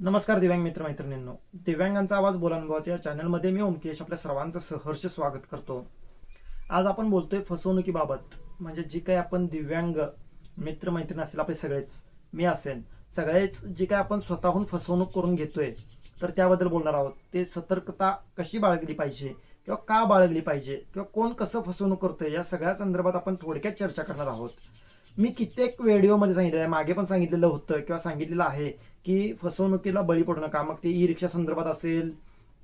नमस्कार दिव्यांग मित्र मैत्रिणींनो दिव्यांगांचा आवाज बोलानुभवाच्या या चॅनलमध्ये मी ओमकेश आपल्या सर्वांचं सहर्ष स्वागत करतो. आज आपण बोलतोय फसवणुकीबाबत. म्हणजे जी काही आपण दिव्यांग मित्र मैत्रिणी असेल आपले सगळेच मी असेल सगळेच जी काही आपण स्वतःहून फसवणूक करून घेतोय तर त्याबद्दल बोलणार आहोत. ते सतर्कता कशी बाळगली पाहिजे किंवा का बाळगली पाहिजे किंवा कोण कसं फसवणूक करतोय या सगळ्या संदर्भात आपण थोडक्यात चर्चा करणार आहोत. मी कित्येक व्हिडिओमध्ये सांगितलेलं आहे मागे पण सांगितलेलं होतं किंवा सांगितलेलं आहे की फसवणुकीला बळी पडू नका. मग ते ई रिक्षा संदर्भात असेल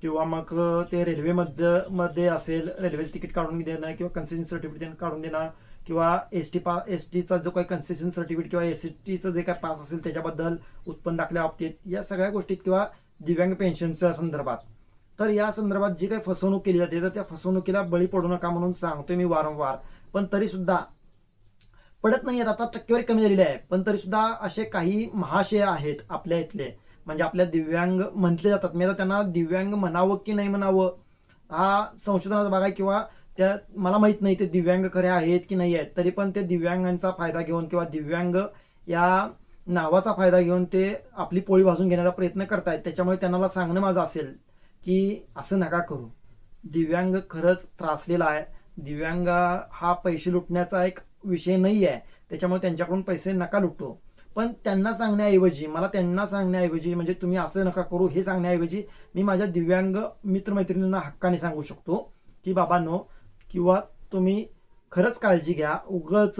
किंवा मग ते रेल्वेमध्ये मध्ये असेल रेल्वेचं तिकीट काढून देणं किंवा कन्सेशन सर्टिफिकेट काढून देणं किंवा एस टी पा एस टीचा जो काही कन्सेशन सर्टिफिकेट किंवा एस टीचं जे काही पास असेल त्याच्याबद्दल उत्पन्न दाखल्या बाबतीत या सगळ्या गोष्टीत किंवा दिव्यांग पेन्शनच्या संदर्भात. तर या संदर्भात जी काही फसवणूक केली जाते तर त्या फसवणुकीला बळी पडू नका म्हणून सांगतोय मी वारंवार. पण तरीसुद्धा पडत नाही आता टक्केवारी कमी झालेली आहे. पण तरी सुद्धा असे काही महाशय आहेत आपल्या इथले. म्हणजे आपल्या दिव्यांग म्हटले जातात. मी आता त्यांना दिव्यांग म्हणावं की नाही म्हणावं हा संशोधनाचा भाग आहे किंवा त्या मला माहीत नाही ते दिव्यांग खरे आहेत की नाही आहेत. तरी पण ते दिव्यांगांचा फायदा घेऊन किंवा दिव्यांग या नावाचा फायदा घेऊन ते आपली पोळी भाजून घेण्याचा प्रयत्न करतायत. त्याच्यामुळे त्यांना सांगणं माझं असेल की असं नका करू. दिव्यांग खरंच त्रासलेला आहे. दिव्यांग हा पैसे लुटण्याचा एक विषय नाही आहे त्याच्यामुळे त्यांच्याकडून पैसे नका लुटतो पण त्यांना सांगण्याऐवजी मला त्यांना सांगण्याऐवजी म्हणजे तुम्ही असं नका करू हे सांगण्याऐवजी मी माझ्या दिव्यांग मित्रमैत्रिणींना हक्काने सांगू शकतो की बाबांनो किंवा तुम्ही खरंच काळजी घ्या. उगच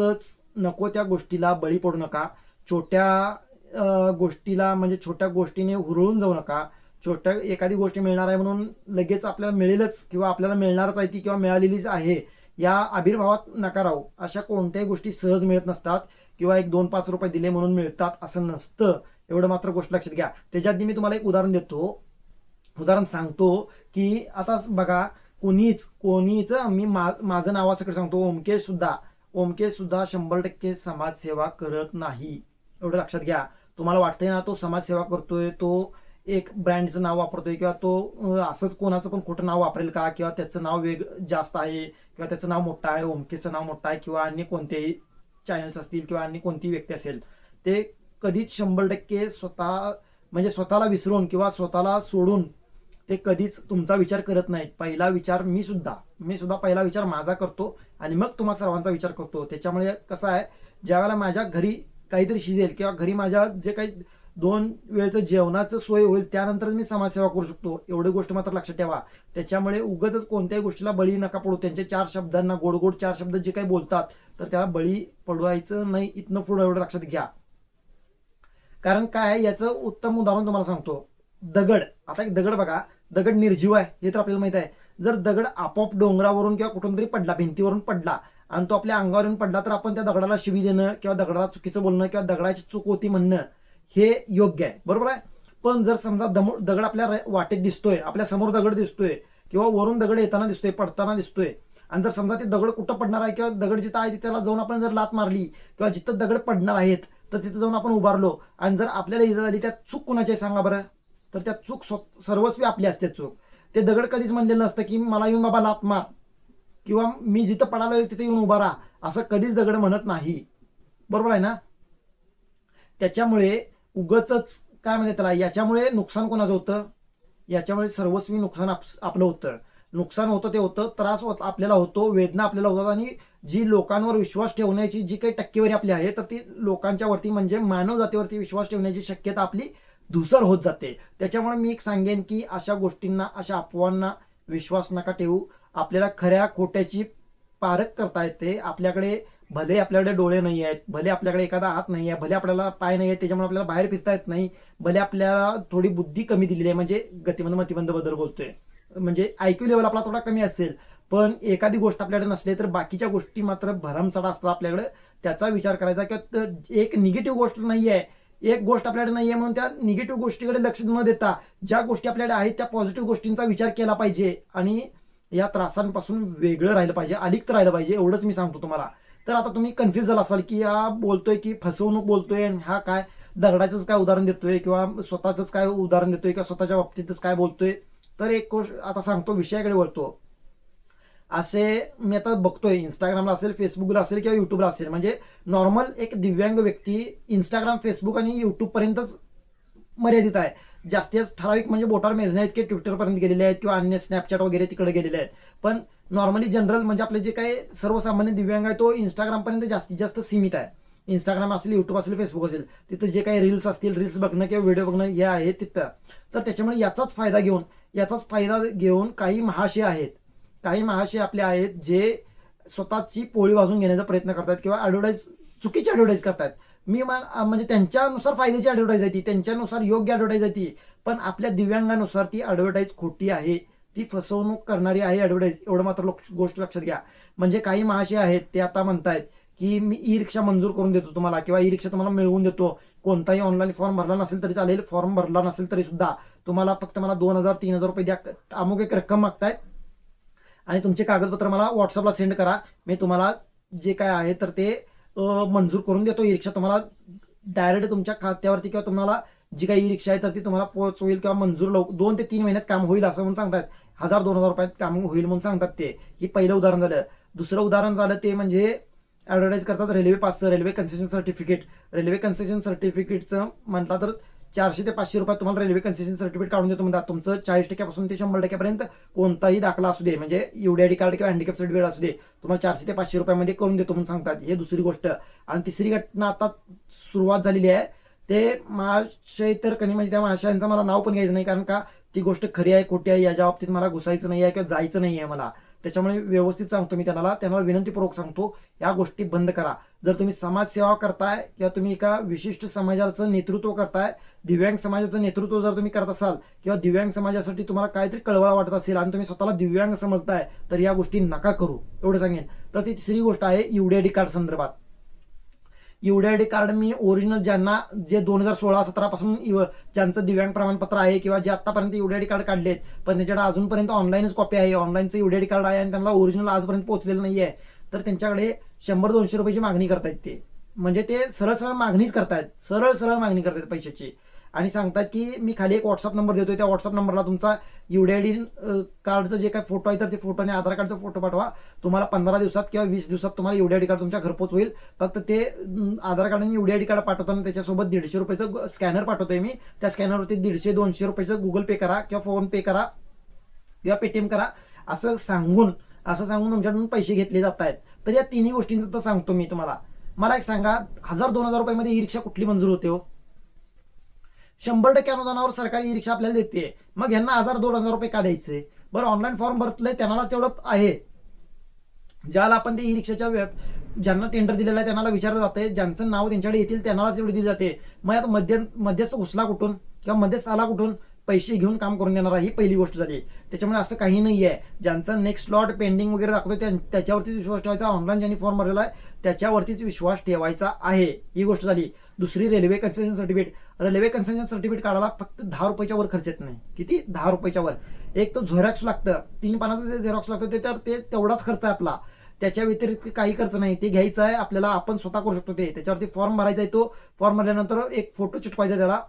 नको त्या गोष्टीला बळी पडू नका. छोट्या गोष्टीला म्हणजे छोट्या गोष्टीने हुरळून जाऊ नका. छोट्या एखादी गोष्ट मिळणार आहे म्हणून लगेच आपल्याला मिळेलच किंवा आपल्याला मिळणारच आहे ती किंवा मिळालेलीच आहे. या आविर्भावात नकाराव अशा कोणत्याही गोष्टी सहज मिळत नसतात किंवा एक दोन पाच रुपये दिले म्हणून मिळतात असं नसतं. एवढं मात्र गोष्ट लक्षात घ्या. त्याच्यात मी तुम्हाला एक उदाहरण देतो. उदाहरण सांगतो की आता बघा कोणीच कोणीच मी मा माझं नावासकडे सांगतो. ओमकेश सुद्धा. ओमकेश सुद्धा शंभर टक्के समाजसेवा करत नाही. एवढं लक्षात घ्या. तुम्हाला वाटतंय ना तो समाजसेवा करतोय तो एक ब्रँडचं नाव वापरतोय किंवा तो असंच कोणाचं पण खोटं नाव वापरेल का? किंवा त्याचं नाव वेग जास्त आहे किंवा त्याचं नाव मोठं आहे ओमकेचं नाव मोठं आहे किंवा अन्य कोणतेही चॅनल्स असतील किंवा अन्य कोणतीही व्यक्ती असेल ते कधीच शंभर टक्के स्वतः म्हणजे स्वतःला विसरून किंवा स्वतःला सोडून ते कधीच तुमचा विचार करत नाहीत. पहिला विचार मी सुद्धा मी सुद्धा पहिला विचार माझा करतो आणि मग तुम्हा सर्वांचा विचार करतो. त्याच्यामुळे कसं आहे ज्यावेळेला माझ्या घरी काहीतरी शिजेल किंवा घरी माझ्या जे काही दोन वेळचं जेवणाचं सोय होईल त्यानंतरच मी समाजसेवा करू शकतो. एवढी गोष्ट मात्र लक्षात ठेवा. त्याच्यामुळे उगच कोणत्याही गोष्टीला बळी नका पडू. त्यांच्या चार शब्दांना गोड गोड चार शब्द जे काही बोलतात तर त्याला बळी पडवायचं नाही इथनं पुढं एवढं लक्षात घ्या. कारण काय आहे याचं उत्तम उदाहरण तुम्हाला सांगतो. दगड. आता एक दगड बघा. दगड निर्जीव आहे हे तर आपल्याला माहीत आहे. जर दगड आपोआप डोंगरावरून किंवा कुठून तरी पडला भिंतीवरून पडला आणि तो आपल्या अंगावरून पडला तर आपण त्या दगडाला शिवी देणं किंवा दगडाला चुकीचं बोलणं किंवा दगडाची चूक होती म्हणणं हे योग्य आहे. बरोबर आहे? पण जर समजा दम दगड आपल्या वाटेत दिसतोय आपल्यासमोर दगड दिसतोय किंवा वरून दगड येताना दिसतोय पडताना दिसतोय आणि जर समजा ते दगड कुठं पडणार आहे किंवा दगड जिथं आहे तिथे त्याला जाऊन आपण जर लात मारली किंवा जिथं दगड पडणार आहेत तर तिथं जाऊन आपण उभारलो आणि जर आपल्याला इजा झाली त्यात चूक कुणाची आहे सांगा बरं? तर त्या चूक स्व- सर्वस्वी आपली असते चूक. ते दगड कधीच म्हणलेलं नसतं की मला येऊन बाबा लात मार किंवा मी जिथं पडालो तिथे येऊन उभा राहा असं कधीच दगड म्हणत नाही. बरोबर आहे ना? त्याच्यामुळे उगच काय म्हणते त्याला याच्यामुळे नुकसान कोणाचं होतं? याच्यामुळे सर्वस्वी नुकसान आप- आपलं होतं. नुकसान होतं ते होतं त्रास होत आपल्याला होतो वेदना आपल्याला होतात आणि जी लोकांवर विश्वास ठेवण्याची जी काही टक्केवारी आपली आहे तर ती लोकांच्या वरती म्हणजे मानव जातीवरती विश्वास ठेवण्याची शक्यता आपली धुसर होत जाते. त्याच्यामुळे मी एक सांगेन की अशा गोष्टींना अशा अफवांना विश्वास नका ठेवू. आपल्याला खऱ्या खोट्याची पारख करता येते. आपल्याकडे भले आपल्याकडे डोळे नाही आहेत भले आपल्याकडे एखादा हात नाही आहे भले आपल्याला पाय नाही आहेत त्याच्यामुळे आपल्याला बाहेर फिरता येत नाही भले आपल्याला थोडी बुद्धी कमी दिलेली आहे म्हणजे गतिमंद मतिमंदबद्दल बोलतोय. म्हणजे आयक्यू लेवल आपला थोडा कमी असेल पण एखादी गोष्ट आपल्याकडे नसली तर बाकीच्या गोष्टी मात्र भरमसाडा असतात आपल्याकडे. त्याचा विचार करायचा किंवा एक निगेटिव्ह गोष्ट नाही आहे एक गोष्ट आपल्याकडे नाही आहे म्हणून त्या निगेटिव्ह गोष्टीकडे लक्ष न देता ज्या गोष्टी आपल्याकडे आहेत त्या पॉझिटिव्ह गोष्टींचा विचार केला पाहिजे आणि या त्रासांपासून वेगळं राहिलं पाहिजे अलिप्त राहिलं पाहिजे एवढंच मी सांगतो तुम्हाला. तर आता तुम्ही कन्फ्युज झाला असाल की हा बोलतोय की फसवणूक बोलतोय आणि हा काय दगडाचंच काय उदाहरण देतोय किंवा स्वतःचंच काय उदाहरण देतोय किंवा स्वतःच्या बाबतीतच काय बोलतोय? तर एक गोष्ट आता सांगतो विषयाकडे वळतो. असे मी आता बघतोय इंस्टाग्रामला असेल फेसबुकला असेल किंवा युट्यूबला असेल म्हणजे नॉर्मल एक दिव्यांग व्यक्ती इंस्टाग्राम फेसबुक आणि युट्यूबपर्यंतच मर्यादित आहे. जास्तीत ठराविक म्हणजे बोटावर मेजणे आहेत की ट्विटरपर्यंत गेलेले आहेत किंवा अन्य स्नॅपचॅट वगैरे तिकडे गेलेले आहेत. पण नॉर्मली जनरल म्हणजे आपले जे काही सर्वसामान्य दिव्यांग आहे तो इंस्टाग्रामपर्यंत जास्तीत जास्त सीमित आहे. इंस्टाग्राम असेल युट्यूब असेल फेसबुक असेल तिथं जे काही रील्स असतील रील्स बघणं किंवा व्हिडिओ बघणं हे आहे तिथं. तर त्याच्यामुळे याचाच फायदा घेऊन याचाच फायदा घेऊन काही महाशय आहेत काही महाशय आपले आहेत जे स्वतःची पोळी वाजून घेण्याचा प्रयत्न करतात किंवा ॲडव्हर्टाईज चुकीची ॲडव्हर्टाईज करतात. मी मा- म्हणजे त्यांच्यानुसार फायद्याची ॲडव्हर्टाईज आहे ती त्यांच्यानुसार योग्य ॲडव्हर्टाईज आहे ती पण आपल्या दिव्यांगानुसार ती ॲडव्हर्टाईज खोटी आहे. ती फसवणूक करणारी आहे ॲडव्हर्टाईज एवढं मात्र गोष्ट लक्षात घ्या. म्हणजे काही महाशय आहेत ते आता म्हणतायत की मी ई रिक्षा मंजूर करून देतो तुम्हाला किंवा ई रिक्षा तुम्हाला मिळवून देतो. कोणताही ऑनलाईन फॉर्म भरला नसेल तरी चालेल फॉर्म भरला नसेल तरी सुद्धा. तुम्हाला फक्त मला दोन हजार तीन हजार रुपये द्या. अमुक एक रक्कम मागतायत. आणि तुमचे कागदपत्र मला व्हॉट्सअपला सेंड करा. मी तुम्हाला जे काय आहे तर ते मंजूर करून देतो. ई रिक्षा तुम्हाला डायरेक्ट तुमच्या खात्यावरती किंवा तुम्हाला जी काही ई रिक्षा आहे तर ती तुम्हाला पोहोच होईल किंवा मंजूर लवकर दोन ते तीन महिन्यात काम होईल असं म्हणून सांगतायत. हजार दोन हजार रुपयात काम होईल म्हणून सांगतात ते. ही पहिलं उदाहरण झालं. दुसरं उदाहरण झालं ते म्हणजे ॲडव्हर्टाईज करतात railway पासचं railway concession certificate railway concession सर्टिफिकेटचं म्हटलं तर चारशे ते पाचशे रुपयात तुम्हाला रेल्वे कन्सेशन सर्टिफिकेट काढून देतो म्हणतात. तुमचं चाळीस टक्क्यापासून ते शंभर टक्क्यापर्यंत कोणताही दाखला असू दे म्हणजे युडीआयडी कार्ड किंवा हँडिकॅप सर्टिफिकेट असू दे तुम्हाला चारशे ते पाचशे रुपयामध्ये करून देतो म्हणून सांगतात. हे दुसरी गोष्ट. आणि तिसरी घटना आता सुरुवात झालेली आहे. ते महाशय तर कधी म्हणजे त्या महाशयांचं मला नाव पण घ्यायचं नाही कारण का ती गोष्ट खरी आहे खोटी आहे याच्या बाबतीत मला घुसायचं नाही आहे किंवा जायचं नाही आहे मला. त्याच्यामुळे व्यवस्थित सांगतो मी त्यांना त्यांना विनंतीपूर्वक सांगतो या गोष्टी बंद करा. जर तुम्ही समाजसेवा करताय किंवा तुम्ही एका विशिष्ट समाजाचं नेतृत्व करताय दिव्यांग समाजाचं नेतृत्व जर तुम्ही करत असाल किंवा दिव्यांग समाजासाठी तुम्हाला काहीतरी कळवळा वाटत असेल आणि तुम्ही स्वतःला दिव्यांग समजताय तर या गोष्टी नका करू. एवढं सांगेन. तर ती तिसरी गोष्ट आहे युडीआयडी कार्ड संदर्भात. युडीआयडी कार्ड मी ओरिजिनल ज्यांना जे दोन हजार सोळा सतरा पासून ज्यांचं दिव्यांग प्रमाणपत्र आहे किंवा जे आतापर्यंत डी कार्ड काढले आहेत पण त्यांच्याकडे अजूनपर्यंत ऑनलाईनच कॉपी आहे. ऑनलाईनचं डी कार्ड आहे आणि त्यांना ओरिजिनल आजपर्यंत पोहोचलेलं नाही आहे तर त्यांच्याकडे शंभर दोनशे रुपयाची मागणी करतायत ते. म्हणजे ते सरळ सरळ मागणीच करतायत. सरळ सरळ मागणी करतायत पैशाची. आणि सांगतात की मी खाली एक व्हॉट्सअप नंबर देतोय. त्या व्हॉट्सअप नंबरला तुमचा युडीआयडी कार्डचं जे काही फोटो आहे तर ते फोटो आणि आधार कार्डचा फोटो पाठवा. तुम्हाला पंधरा दिवसात किंवा वीस दिवसात तुम्हाला युडीआयडी कार्ड तुमच्या घरपोच होईल. फक्त ते आधार कार्ड आणि युडीआयडी कार्ड पाठवताना त्याच्यासोबत दीडशे रुपयाचं स्कॅनर पाठवतोय मी. त्या स्कॅनरवरती दीडशे दोनशे रुपयाचं गुगल पे करा किंवा फोन पे करा किंवा पेटीएम करा. असं सांगून असं सांगून तुमच्याकडून पैसे घेतले जात आहेत. तर या तिन्ही गोष्टींचं तर सांगतो मी तुम्हाला. मला एक सांगा हजार दोन हजार रुपयामध्ये ई रिक्षा कुठली मंजूर होते हो? शंभर टक्के अनुदानावर सरकारी ई रिक्षा आपल्याला देते मग यांना हजार दोन हजार रुपये का द्यायचे? बरं ऑनलाईन फॉर्म भरतलंय त्यांनाच तेवढं आहे. ज्याला आपण ते ई रिक्षाच्या ज्यांना टेंडर दिलेलं आहे त्यांना विचारलं जाते ज्यांचं नाव त्यांच्याकडे येतील त्यांनाच एवढी दिली जाते. मग आता मध्य मध्यस्थ घुसला कुठून? किंवा मध्यस्थ आला कुठून? पैसे घेऊन काम करून देणार ही पहिली गोष्ट झाली. त्याच्यामुळे असं काही नाही आहे ज्यांचं नेक्स्ट स्लॉट पेंडिंग वगैरे दाखवतो त्या त्याच्यावरतीच विश्वास ठेवायचा. ऑनलाईन ज्यांनी फॉर्म भरलेला आहे त्याच्यावरतीच विश्वास ठेवायचा आहे. ही गोष्ट झाली. दुसरी railway concession certificate railway concession certificate काढायला फक्त दहा रुपयाच्या वर खर्च येत नाही. किती? दहा रुपयाच्या वर. एक तर झेरॉक्स लागतं. तीन पानाचं जे झेरॉक्स लागतं ते तर ते तेवढाच खर्च आहे आपला. त्याच्या व्यतिरिक्त काही खर्च नाही. ते घ्यायचं आहे आपल्याला आपण स्वतः करू शकतो ते. त्याच्यावरती फॉर्म भरायचा आहे तो. फॉर्म भरल्यानंतर एक फोटो चिटवायचा त्याला.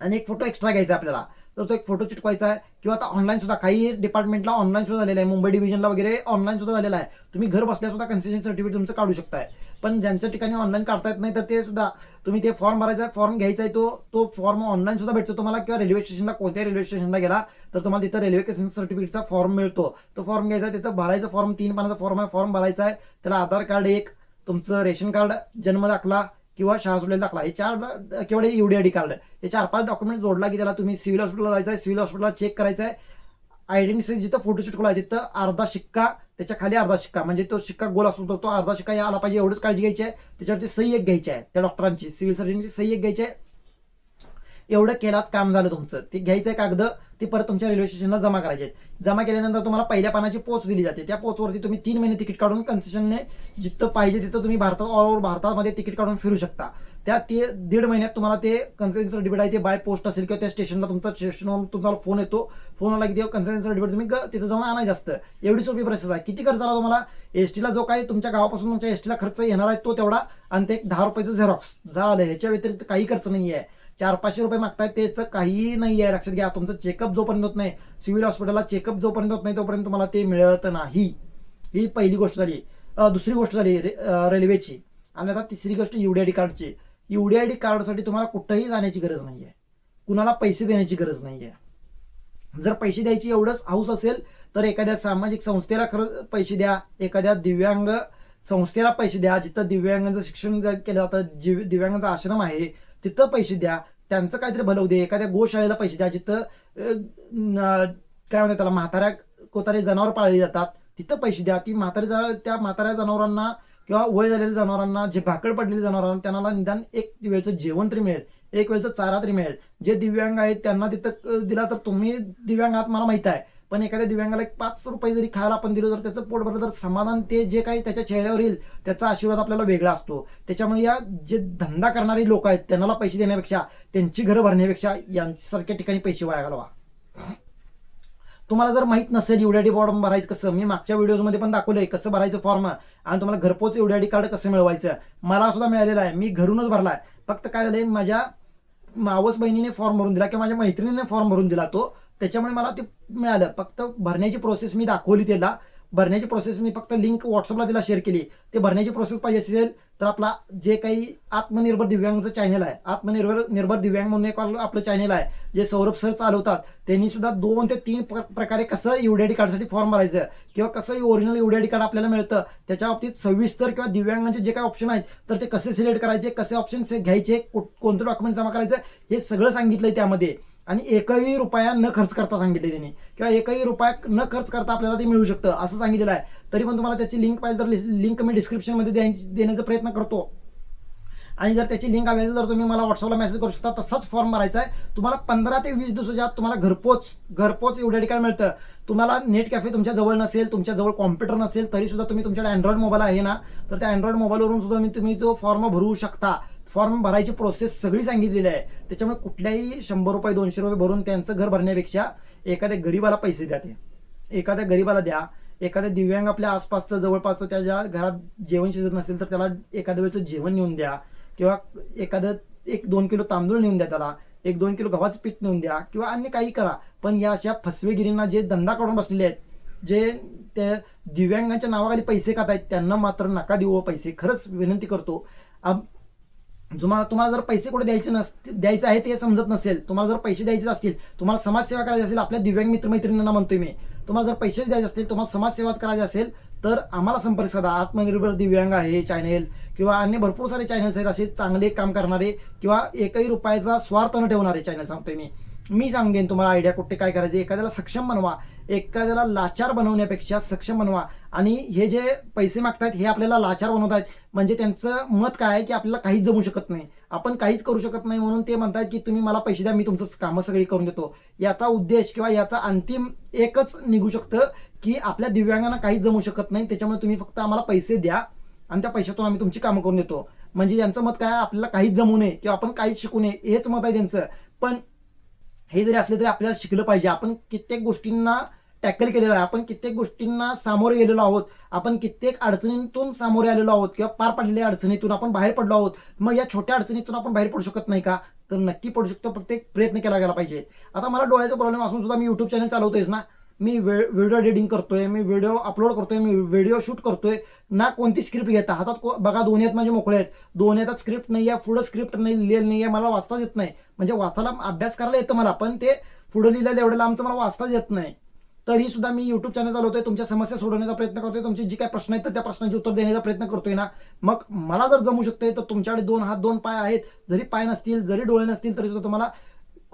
आणि एक फोटो एक्स्ट्रा घ्यायचा आहे आपल्याला. तर तो एक फोटो चिटवायचा आहे. किंवा आता ऑनलाईन सुद्धा काही डिपार्टमेंटला ऑनलाईन सुद्धा झालेलं आहे. मुंबई डिव्हिजनला वगैरे ऑनलाईन सुद्धा झालेला आहे. तुम्ही घर बसल्या सुद्धा कन्सेशन सर्टिफिकेट तुमचं काढू शकताय. पण ज्यांच्या ठिकाणी ऑनलाईन काढता येत नाही तर ते सुद्धा तुम्ही ते फॉर्म भरायचा फॉर्म घ्यायचा आहे तो तो फॉर्म ऑनलाईन सुद्धा भेटतो तुम्हाला. किंवा रेल्वे स्टेशनला कोणत्याही रेल्वे स्टेशनला गेला तर तुम्हाला तिथं रेल्वे कन्सेशन सर्टिफिकेटचा फॉर्म मिळतो. तो फॉर्म घ्यायचा आहे तिथं भरायचा फॉर्म तीन पानाचा फॉर्म आहे फॉर्म भरायचा आहे. त्याला आधार कार्ड एक तुमचं रेशन कार्ड जन्म दाखला किंवा शाळा दाखला हे चार दा- किंवा युडीआयडी कार्ड हे चार पाच डॉक्युमेंट जोडला की त्याला तुम्ही सिव्हिल हॉस्पिटलला जायचं आहे सिव्हिल हॉस्पिटलला चेक करायचं आहे आयडेंटिटी जिथं फोटो चिटकला आहे तिथं अर्धा शिक्का त्याच्याखाली अर्धा शिक्का. म्हणजे तो शिक्का गोल असतो तर तो अर्धा शिक्का या आला पाहिजे एवढंच काळजी घ्यायची आहे. त्याच्यावरती सही एक घ्यायची आहे त्या डॉक्टरांची सिव्हिल सर्जनची सही एक घ्यायची आहे. एवढं केलात काम झालं तुमचं. ते घ्यायचं आहे कागद ती परत तुमच्या रेल्वे स्टेशनला जमा करायचे आहेत. जमा केल्यानंतर तुम्हाला पहिल्या पानाची पोच दिली जाते. त्या पोचवरती तुम्ही तीन महिने तिकीट काढून कन्सेशनने जिथं पाहिजे तिथं तुम्ही भारतात ऑल ओव्हर भारतामध्ये तिकीट काढून फिरू शकता. त्या ते दीड महिन्यात तुम्हाला ते कन्सेशन सर्टिफिकेट आहे ते बाय पोस्ट असेल किंवा त्या स्टेशनला तुमचा स्टेशनवर तुम्हाला फोन येतो. फोन आला की ते कन्सेशन सर्टिफिकेट तुम्ही तिथं जाऊन आणायचं असतं. एवढी सोपी प्रोसेस आहे. किती खर्च आला तुम्हाला? एस टीला जो काही तुमच्या गावापासून तुमच्या एस टीला खर्च येणार आहे तो तेवढा आणि ते एक दहा रुपयाचं झेरॉक्स झालं. ह्याच्या व्यतिरिक्त काही खर्च नाही आहे चार पाचशे रुपये मागताय त्याचं काहीही नाही आहे. लक्षात घ्या तुमचं चेकअप जोपर्यंत होत नाही सिव्हिल हॉस्पिटलला चेकअप जोपर्यंत होत नाही तोपर्यंत तुम्हाला ते मिळत नाही. ही पहिली गोष्ट झाली. दुसरी गोष्ट झाली रे- रेल्वेची आणि आता तिसरी गोष्ट युडीआयडी कार्डची युडीआयडी कार्डसाठी तुम्हाला कुठंही जाण्याची गरज नाही आहे कुणाला पैसे देण्याची गरज नाही आहे जर पैसे द्यायची एवढंच हाऊस असेल तर एखाद्या सामाजिक संस्थेला खरं पैसे द्या. एखाद्या दिव्यांग संस्थेला पैसे द्या. जिथं दिव्यांगांचं शिक्षण जर केलं जातं जी दिव्यांगांचा आश्रम आहे तिथं पैसे द्या. त्यांचं काहीतरी भलवू दे. एखाद्या गोशाळेला पैसे द्या. जिथं काय म्हणतात त्याला म्हाताऱ्या कोतारे जनावर पाळली जातात तिथं पैसे द्या. ती म्हातारी जनावर त्या म्हाताऱ्या जनावरांना किंवा वय झालेल्या जनावरांना जे भाकड पडलेले जनावरांना त्यांना निदान एक वेळचं जेवण तरी मिळेल. एक वेळचं चारा तरी मिळेल. जे दिव्यांग आहेत त्यांना तिथं दिला तर तुम्ही दिव्यांग आहात मला माहीत आहे. पण एखाद्या दिव्यांगाला एक पाच रुपये जरी खायला आपण दिलो तर त्याचं पोट भरलं तर समाधान ते जे काही त्याच्या चेहऱ्यावर येईल त्याचा आशीर्वाद आपल्याला वेगळा असतो. त्याच्यामुळे या जे धंदा करणारी लोक आहेत त्यांना पैसे देण्यापेक्षा त्यांची घरं भरण्यापेक्षा यांसारख्या ठिकाणी पैसे वाया घालवा. तुम्हाला जर माहीत नसेल युडीआयडी फॉर्म भरायचं कसं मी मागच्या व्हिडिओमध्ये पण दाखवलंय कसं भरायचं फॉर्म आणि तुम्हाला घरपोच युडीआयडी कार्ड कसं मिळवायचं मला सुद्धा मिळालेलं आहे. मी घरूनच भरलाय. फक्त काय झालंय माझ्या मावस बहिणीने फॉर्म भरून दिला किंवा माझ्या मैत्रिणीने फॉर्म भरून दिला तो त्याच्यामुळे मला ते मिळालं. फक्त भरण्याची प्रोसेस मी दाखवली त्याला. भरण्याची प्रोसेस मी फक्त लिंक व्हॉट्सअपला तिला शेअर केली. ते भरण्याची प्रोसेस पाहिजे असेल तर आपला जे काही आत्मनिर्भर दिव्यांगचं चॅनल आहे आत्मनिर्भर निर्भर दिव्यांग म्हणून एक आपलं चॅनल आहे जे सौरभ सर चालवतात त्यांनी सुद्धा दोन ते तीन प्र- प्रकारे कसं युडॅडी कार्डसाठी फॉर्म भरायचं किंवा कसं ओरिजिनल डी कार्ड आपल्याला मिळतं त्याच्या बाबतीत सविस्तर किंवा दिव्यांगांचे जे काही ऑप्शन आहेत तर ते कसे सिलेक्ट करायचे कसे ऑप्शन घ्यायचे को- कोणतं डॉक्युमेंट जमा करायचं हे सगळं सांगितलंय त्यामध्ये. आणि एकही रुपया न खर्च करता सांगितले त्यांनी. किंवा एकही रुपया न खर्च करता आपल्याला ते मिळू शकतं असं सांगितलेलं आहे. तरी पण तुम्हाला त्याची लिंक पाहिजे तर लिंक मी डिस्क्रिप्शनमध्ये द्यायची देण्याचा प्रयत्न करतो. आणि जर त्याची लिंक हवी असेल तर तुम्ही मला व्हॉट्सअपला मेसेज करू शकता. तसंच फॉर्म भरायचा आहे. तुम्हाला पंधरा ते वीस दिवसाच्या आत तुम्हाला घरपोच घरपोच एवढ्या ठिकाणी मिळतं. तुम्हाला नेट कॅफे तुमच्या जवळ नसेल तुमच्याजवळ कॉम्प्युटर नसेल तरी सुद्धा तुम्ही तुमच्याकडे अँड्रॉइड मोबाईल आहे ना तर त्या अँड्रॉइड मोबाईलवरून सुद्धा मी तुम्ही तो फॉर्म भरू शकता. फॉर्म भरायची प्रोसेस सगळी सांगितलेली आहे. त्याच्यामुळे कुठल्याही शंभर रुपये दोनशे रुपये भरून त्यांचं घर भरण्यापेक्षा एखाद्या गरीबाला पैसे द्या ते. एखाद्या गरीबाला द्या. एखाद्या दिव्यांग आपल्या आसपासचं जवळपासचं त्याच्या घरात जेवण शिजत नसेल तर त्याला एखाद्या वेळेचं जेवण नेऊन द्या. किंवा एखादं एक दोन किलो तांदूळ नेऊन द्या त्याला. एक दोन किलो गव्हाचं पीठ नेऊन द्या किंवा अन्य काही करा. पण या अशा फसवेगिरींना जे धंदा करून बसलेले आहेत जे ते दिव्यांगांच्या नावाखाली पैसे खात आहेत त्यांना मात्र नका देऊ. पैसे खरंच विनंती करतो. अब तुम्हाला तुम्हाला जर पैसे कुठे द्यायचे नसते द्यायचे आहे ते समजत नसेल तुम्हाला जर पैसे द्यायचे असतील तुम्हाला समाजसेवा करायची असेल आपल्या दिव्यांग मित्रमैत्रिणींना म्हणतोय मी तुम्हाला जर पैसेच द्यायचे असतील तुम्हाला समाजसेवाच करायची असेल तर आम्हाला संपर्क साधा. आत्मनिर्भर दिव्यांग आहे चॅनेल किंवा अन्य भरपूर सारे चॅनल्स आहेत असे चांगले काम करणारे किंवा एकही रुपयाचा स्वार्थ न ठेवणारे चॅनल सांगतोय मी. मी सांगेन तुम्हाला आयडिया कुठे काय करायचे. एखाद्याला सक्षम बनवा. एखाद्याला लाचार बनवण्यापेक्षा सक्षम बनवा. आणि हे जे पैसे मागतायत हे आपल्याला लाचार बनवत आहेत म्हणजे त्यांचं मत काय आहे की आपल्याला काहीच जमू शकत नाही. आपण काहीच करू शकत नाही म्हणून ते म्हणतात की तुम्ही मला पैसे द्या मी तुमचं कामं सगळी करून देतो. याचा उद्देश किंवा याचा अंतिम एकच निघू शकतं की आपल्या दिव्यांगांना काहीच जमू शकत नाही. त्याच्यामुळे तुम्ही फक्त आम्हाला पैसे द्या आणि त्या पैशातून आम्ही तुमची कामं करून देतो. म्हणजे यांचं मत काय आहे, आपल्याला काहीच जमू नये किंवा आपण काहीच शिकू नये. हेच मत आहे त्यांचं. पण हे जरी असले तरी आपल्याला शिकलं पाहिजे. आपण कित्येक गोष्टींना टॅकल केलेलं आहे. आपण कित्येक गोष्टींना सामोरे गेलेलो आहोत. आपण कित्येक अडचणींतून सामोरे आलेलो आहोत किंवा पार पडलेल्या अडचणीतून आपण बाहेर पडलो आहोत. मग या छोट्या अडचणीतून आपण बाहेर पडू शकत नाही का? तर नक्की पडू शकतो. प्रत्येक प्रयत्न केला गेला पाहिजे. आता मला डोळ्याचा प्रॉब्लेम असून सुद्धा मी युट्यूब चॅनल चालवतोयच ना. मी वे व्हिडिओ एडिटिंग करतोय मी व्हिडिओ अपलोड करतोय मी व्हिडिओ शूट करतोय ना कोणती स्क्रिप्ट घेता हातात को- बघा दोन्ही आहेत माझे मोकळे आहेत. दोन्ही हातात स्क्रिप्ट नाही आहे पुढं स्क्रिप्ट नाही लिहिलेलं नाही आहे मला वाचताच येत नाही. म्हणजे वाचायला अभ्यास करायला येतं मला पण ते पुढं लिहिलेलं एवढं आमचं मला वाचताच येत नाही. तरी सुद्धा मी युट्यूब चॅनल चालवतोय तुमच्या समस्या सोडवण्याचा प्रयत्न करतोय तुमचे जी काही प्रश्न आहेत तर त्या प्रश्नांची उत्तर देण्याचा प्रयत्न करतोय ना. मग मला जर जमू शकते तर तुमच्याकडे दोन हात दोन पाय आहेत. जरी पाय नसतील जरी डोळे नसतील तरी सुद्धा तुम्हाला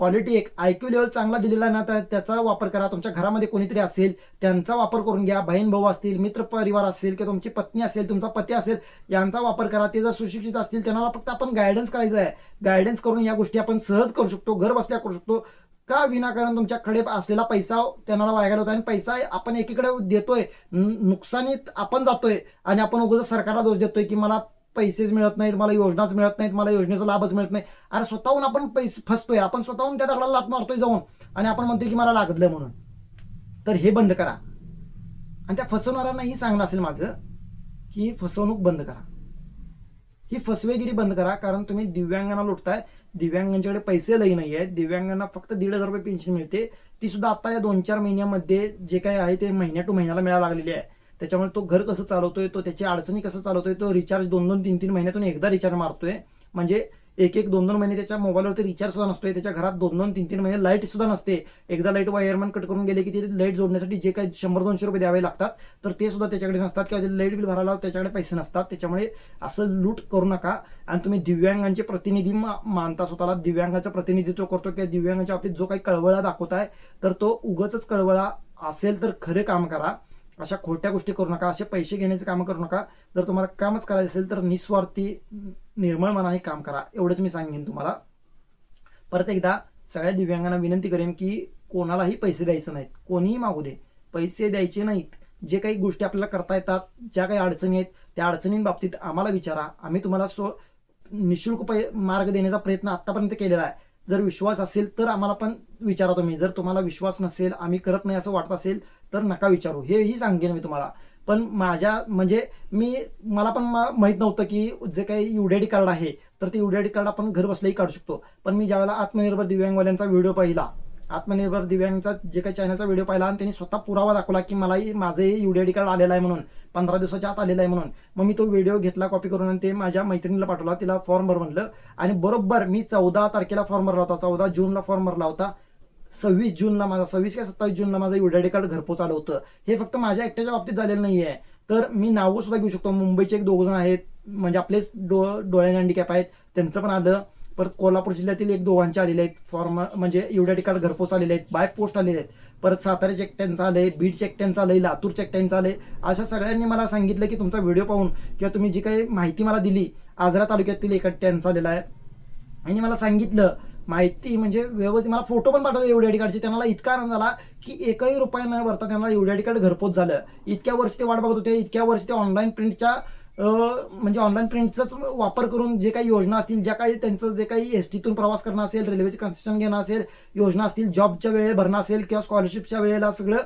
क्वालिटी एक आयक्यू लेवल चांगला दिलेला आहे ना तर त्याचा वापर करा. तुमच्या घरामध्ये कोणीतरी असेल त्यांचा वापर करून घ्या. बहीण भाऊ असतील मित्र परिवार असेल किंवा तुमची पत्नी असेल तुमचा पती असेल यांचा वापर करा. ते जर सुशिक्षित असतील त्यांना फक्त आपण गायडन्स करायचं आहे. गायडन्स करून या गोष्टी आपण सहज करू शकतो घर बसल्या करू शकतो. का विनाकारण तुमच्याकडे असलेला पैसा त्यांना वाया होता आणि पैसा आपण एकीकडे देतोय. न- नुकसानीत आपण जातोय आणि आपण उगाच सरकारला दोष देतोय की मला पैसेच मिळत नाहीत मला योजनाच मिळत नाहीत मला योजनेचा लाभच मिळत नाही. अरे स्वतःहून आपण पैसे फसतोय आपण स्वतःहून त्या दगडाला लात मारतोय जाऊन. आणि आपण म्हणतोय की मला लागलं म्हणून. तर हे बंद करा. आणि त्या फसवणाऱ्यांनाही सांगणं असेल माझं की फसवणूक बंद करा. ही फसवेगिरी बंद करा कारण तुम्ही दिव्यांगांना लुटताय. दिव्यांगांच्याकडे पैसे लई नाही आहेत दिव्यांगांना फक्त दीड हजार रुपये पेन्शन मिळते. ती सुद्धा आता या दोन चार महिन्यामध्ये जे काही आहे ते महिन्या टू महिन्याला मिळायला लागलेली आहे. त्याच्यामुळे तो घर कसं चालवतोय तो त्याची अडचणी कसं चालवतोय तो रिचार्ज दोन दोन तीन तीन महिन्यातून एकदा रिचार्ज मारतोय. म्हणजे एक एक दोन दोन महिने त्याच्या मोबाईलवरती रिचार्ज सुद्धा नसतोय. त्याच्या घरात दोन दोन तीन तीन महिने लाइट सुद्धा नसते. एकदा लाइट वायरमॅन कट करून गेले की ते लाइट जोडण्यासाठी जे काही शंभर दोनशे रुपये द्यावे लागतात तर ते सुद्धा त्याच्याकडे नसतात किंवा लाइट बिल भरायला त्याच्याकडे पैसे नसतात. त्याच्यामुळे असं लूट करू नका. आणि तुम्ही दिव्यांगांचे प्रतिनिधी मा- मानता स्वतःला. दिव्यांगाचं प्रतिनिधित्व करतो किंवा दिव्यांगाच्या बाबतीत जो काही कळवळा दाखवताय तर तो उगच कळवळा असेल तर खरे काम करा. अशा खोट्या गोष्टी करू नका असे पैसे घेण्याचे काम करू नका. जर तुम्हाला कामच करायचं असेल तर निस्वार्थी निर्मळ मनाने काम करा. एवढंच मी सांगेन तुम्हाला. परत एकदा सगळ्या दिव्यांगांना विनंती करेन की कोणालाही पैसे द्यायचे नाहीत. कोणीही मागू दे. पैसे द्यायचे नाहीत. जे काही गोष्टी आपल्याला करता येतात ज्या काही अडचणी आहेत त्या अडचणींबाबतीत आम्हाला विचारा. आम्ही तुम्हाला सो निशुल्क पै मार्ग देण्याचा प्रयत्न आत्तापर्यंत केलेला आहे. जर विश्वास असेल तर आम्हाला पण विचारा तुम्ही. जर तुम्हाला विश्वास नसेल आम्ही करत नाही असं वाटत असेल तर नका विचारू. हेही सांगेन मी तुम्हाला. पण माझ्या म्हणजे मी मला पण मा- माहीत नव्हतं की जे काही युडीआयडी कार्ड आहे तर ते युडीआयडी कार्ड आपण घर बसल्याही काढू शकतो. पण मी ज्यावेळेला आत्मनिर्भर दिव्यांगवाल्यांचा व्हिडिओ पाहिला आत्मनिर्भर दिव्यांगचा जे काही चॅनलचा व्हिडिओ पाहिला आणि त्यांनी स्वतः पुरावा दाखवला की मलाही माझंही युडीआयडी कार्ड आलेलं आहे म्हणून पंधरा दिवसाच्या आत आलेलं आहे म्हणून. मग मी तो व्हिडिओ घेतला कॉपी करून आणि ते माझ्या मैत्रिणीला पाठवला. तिला फॉर्म भर म्हणलं. आणि बरोबर मी चौदा तारखेला फॉर्म भरला होता चौदा जूनला फॉर्म भरला होता. सव्वीस जूनला माझा सव्वीस का सत्तावीस जूनला माझं युडीआयडी कार्ड घरपोच आलं होतं. हे फक्त माझ्या एकट्याच्या बाबतीत झालेलं नाही आहे तर मी नावं सुद्धा घेऊ शकतो. मुंबईचे एक दोघ जण आहेत. म्हणजे आपलेच डो डोळ्याने हँडिकॅप आहेत. त्यांचं पण आलं. परत कोल्हापूर जिल्ह्यातील एक दोघांचे आलेले आहेत. फॉर्म म्हणजे युडीआयडी कार्ड घरपोच आलेले आहेत. बाय पोस्ट आलेले आहेत. परत साताऱ्याच्या एकट्यांचं आलंय. बीडच्या एकट्यांचं आलंय. लातूरच्या एकट्यांचं आलंय. अशा सगळ्यांनी मला सांगितलं की तुमचा व्हिडिओ पाहून किंवा तुम्ही जी काही माहिती मला दिली आजरा तालुक्यातील एकट्यांचं आलेला आहे. आणि मला सांगितलं माहिती म्हणजे व्यवस्थित मला फोटो पण पाठवले एवढ्या कार्डचे. त्यांना इतका आनंद झाला की एकही रुपया न भरता त्यांना एवढ्या कार्ड घरपोच झालं. इतक्या वर्ष ते वाट बघत होते इतक्या वर्ष ते ऑनलाईन प्रिंटच्या म्हणजे ऑनलाईन प्रिंटचाच वापर करून जे काही योजना असतील ज्या काही त्यांचं जे काही एस टीतून प्रवास करणं असेल रेल्वेचे कन्सेशन घेणं असेल योजना असतील जॉबच्या वेळेला भरणं असेल किंवा स्कॉलरशिपच्या वेळेला सगळं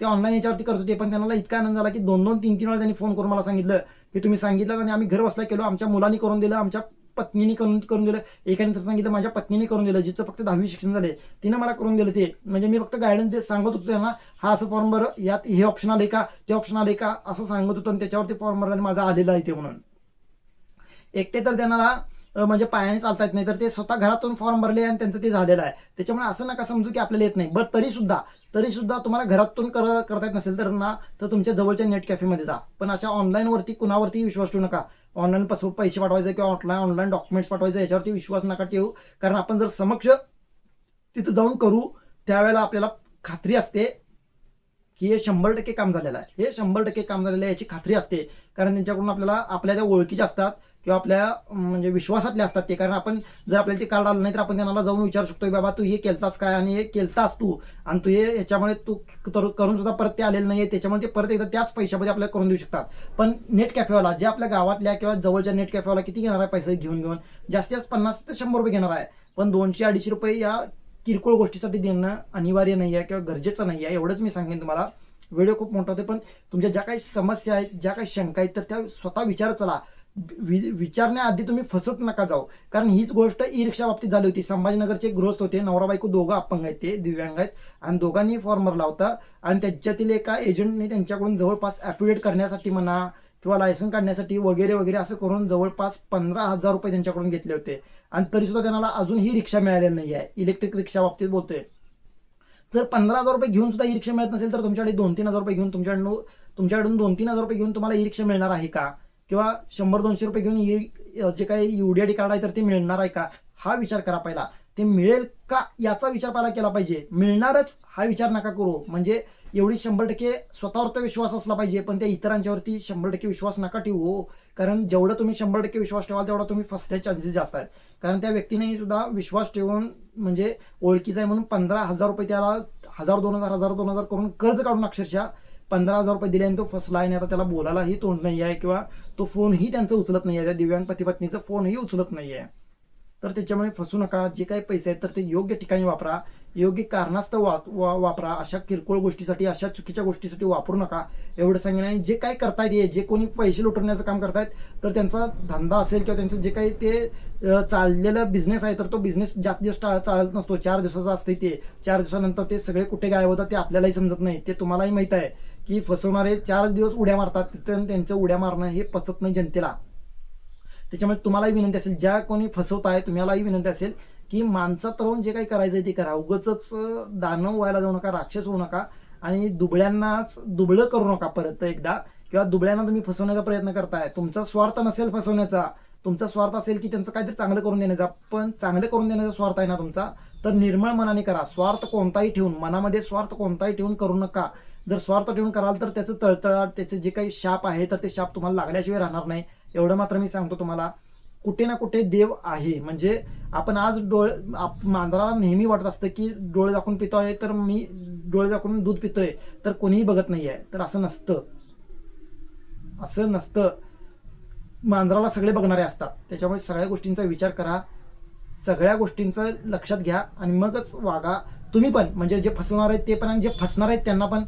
ते ऑनलाईन याच्यावरती करत होते. पण त्यांना इतका आनंद झाला की दोन दोन तीन तीन वेळा त्यांनी फोन करून मला सांगितलं. की तुम्ही सांगितलं आणि आम्ही घर बसला केलो आमच्या मुलांनी करून दिलं आमच्या पत्नीने करून करून दिलं. एकाने तर सांगितलं माझ्या पत्नीने करून दिलं जिचं फक्त दहावी शिक्षण झाले तिनं मला करून दिलं ते. म्हणजे मी फक्त गायडन्स देत सांगत होतो त्यांना हा असं फॉर्म भर यात हे ऑप्शन आले का ते ऑप्शन आले का? असं सांगत होतो आणि त्याच्यावरती फॉर्म भरला माझा आलेला आहे ते म्हणून. एकटे तर त्यांना म्हणजे पायाने चालता येत नाही तर ते स्वतः घरातून फॉर्म भरले आणि त्यांचं ते झालेलं आहे. त्याच्यामुळे असं नका समजू की आपल्याला येत नाही. बट तरी सुद्धा तरी सुद्धा तुम्हाला घरातून कर करता येत नसेल तर ना तर तुमच्या जवळच्या नेट कॅफेमध्ये जा. पण अशा ऑनलाईनवरती कुणावरती विश्वास ठेवू नका. ऑनलाईन पस पैसे पाठवायचे किंवा ऑनलाईन ऑनलाईन डॉक्युमेंट्स पाठवायचे याच्यावरती विश्वास नका ठेवू. कारण आपण जर समक्ष तिथं जाऊन करू त्यावेळेला आपल्याला खात्री असते की हे शंभर टक्के काम झालेलं आहे. हे शंभर टक्के काम झालेलं आहे याची खात्री असते. कारण त्यांच्याकडून आपल्याला आपल्या त्या ओळखीच्या असतात किंवा आपल्या म्हणजे विश्वासातले असतात ते. कारण आपण जर आपल्याला ते कार्ड आलं नाही तर आपण त्यांना जाऊन विचारू शकतो की बाबा तू हे केलतास काय आणि हे केलतास तू? आणि तू हे याच्यामुळे तू तर- करून सुद्धा परत ते आलेलं नाही त्याच्यामुळे ते परत एकदा त्याच पैशामध्ये आपल्याला करून देऊ शकतात. पण नेट कॅफेवाला जे आपल्या गावातल्या किंवा जवळच्या नेट कॅफेवाला किती घेणार आहे पैसे घेऊन घेऊन? जास्तीत जास्त पन्नास ते शंभर रुपये घेणार आहे. पण दोनशे अडीचशे रुपये या किरकोळ गोष्टीसाठी देणं अनिवार्य नाही आहे किंवा गरजेचं नाही आहे एवढंच मी सांगेन तुम्हाला. व्हिडिओ खूप मोठा होते पण तुमच्या ज्या काही समस्या आहेत ज्या काही शंका आहेत तर त्या स्वतः विचार चला. विचारण्याआधी तुम्ही फसत नका जाऊ. कारण हीच गोष्ट ई रिक्षा बाबतीत झाली होती. संभाजीनगरचे एक गृहस्थ होते. नवरा बायको दोघं अपंग आहेत ते दिव्यांग आहेत. आणि दोघांनी फॉर्मर लावता. आणि त्याच्यातील एका एजंटने त्यांच्याकडून जवळपास ॲफिडेट करण्यासाठी म्हणा किंवा लायसन काढण्यासाठी वगैरे वगैरे असं करून जवळपास पंधरा हजार रुपये त्यांच्याकडून घेतले होते. आणि तरी सुद्धा त्यांना अजूनही रिक्षा मिळालेली नाही आहे. इलेक्ट्रिक रिक्षा बाबतीत बोलतोय. जर पंधरा हजार रुपये घेऊन सुद्धा ई रिक्षा मिळत नसेल तर तुमच्याकडे दोन तीन हजार रुपये घेऊन तुमच्याकडून तुमच्याकडून दोन तीन हजार रुपये घेऊन तुम्हाला ई रिक्षा मिळणार आहे का? किंवा शंभर दोनशे रुपये घेऊन ई जे काही युडीआयडी कार्ड आहे तर ते मिळणार आहे का? हा विचार करा पहिला. ते मिळेल का? याचा विचार पहिला केला पाहिजे. मिळणारच हा विचार नका करू. म्हणजे एवढी शंभर टक्के स्वतःवर तर विश्वास असला पाहिजे पण त्या इतरांच्यावरती शंभर टक्के विश्वास नका ठेवू. कारण जेवढं तुम्ही शंभर टक्के विश्वास ठेवाल तेवढा तुम्ही फसण्याचे चान्सेस जास्त आहेत. कारण त्या व्यक्तीनेही सुद्धा विश्वास ठेवून म्हणजे ओळखीचा आहे म्हणून पंधरा हजार रुपये त्याला हजार दोन हजार हजार दोन हजार करून कर्ज काढून अक्षरशः पंधरा हजार रुपये दिले आणि तो फसला आहे. आणि आता त्याला बोलायलाही तोंड नाही आहे किंवा तो फोनही त्यांचं उचलत नाही आहे त्या दिव्यांग पतीपत्नीचा फोनही उचलत नाही आहे तर त्याच्यामुळे फसू नका. जे काही पैसे आहेत तर ते योग्य ठिकाणी वापरा. योग्य कारणास्तव वा वा- वापरा. अशा किरकोळ गोष्टीसाठी अशा चुकीच्या गोष्टीसाठी वापरू नका. एवढं सांगेन. आणि जे काही करतायत हे जे कोणी पैसे लुटवण्याचं काम करतायत तर त्यांचा धंदा असेल किंवा त्यांचं जे काही ते चाललेलं बिझनेस आहे तर तो बिझनेस जास्त दिवस चालत नसतो. चार दिवसाचा असते ते. चार दिवसानंतर ते सगळे कुठे गायब होतात ते आपल्यालाही समजत नाही. ते तुम्हालाही माहीत आहे. की फसवणारे चार दिवस उड्या मारतात तिथं त्यांचं उड्या मारणं हे पचत नाही जनतेला. त्याच्यामुळे तुम्हालाही विनंती असेल ज्या कोणी फसवत आहे तुम्हालाही विनंती असेल की माणसात राहून जे काही करायचं ते करा. उगच दानव व्हायला जाऊ नका राक्षस होऊ नका आणि दुबळ्यांनाच दुबळं करू नका परत एकदा. किंवा दुबळ्यांना तुम्ही फसवण्याचा प्रयत्न करताय. तुमचा स्वार्थ नसेल फसवण्याचा. तुमचा स्वार्थ असेल की त्यांचं काहीतरी चांगलं करून देण्याचा. पण चांगलं करून देण्याचा स्वार्थ आहे ना तुमचा तर निर्मळ मनाने करा. स्वार्थ कोणताही ठेवून मनामध्ये स्वार्थ कोणताही ठेवून करू नका. जर स्वार्थ ठेवून कराल तर त्याचं तळतळाट त्याचे जे काही शाप आहे तर ते शाप तुम्हाला लागल्याशिवाय राहणार नाही. एवढं मात्र मी सांगतो तुम्हाला. कुठे ना कुठे देव आहे. म्हणजे आपण आज डोळ आप- मांजराला नेहमी वाटत असतं की डोळे दाखवून आहे तर मी डोळे दाखवून दूध पितोय तर कोणीही बघत नाही आहे तर असं नसतं. असं नसतं. मांजराला सगळे बघणारे असतात. त्याच्यामुळे सगळ्या गोष्टींचा विचार करा. सगळ्या गोष्टींचं लक्षात घ्या आणि मगच वागा. तुम्ही पण म्हणजे जे फसवणार आहेत ते पण आणि जे फसणार आहेत त्यांना पण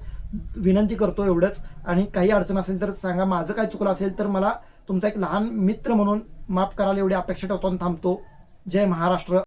विनंती करतो एवढंच. आणि काही अडचण असेल तर सांगा. माझं काय चुकलं असेल तर मला तुमचा एक लहान मित्र म्हणून माफ करायला एवढी अपेक्षा ठेवतो आणि थांबतो. जय महाराष्ट्र.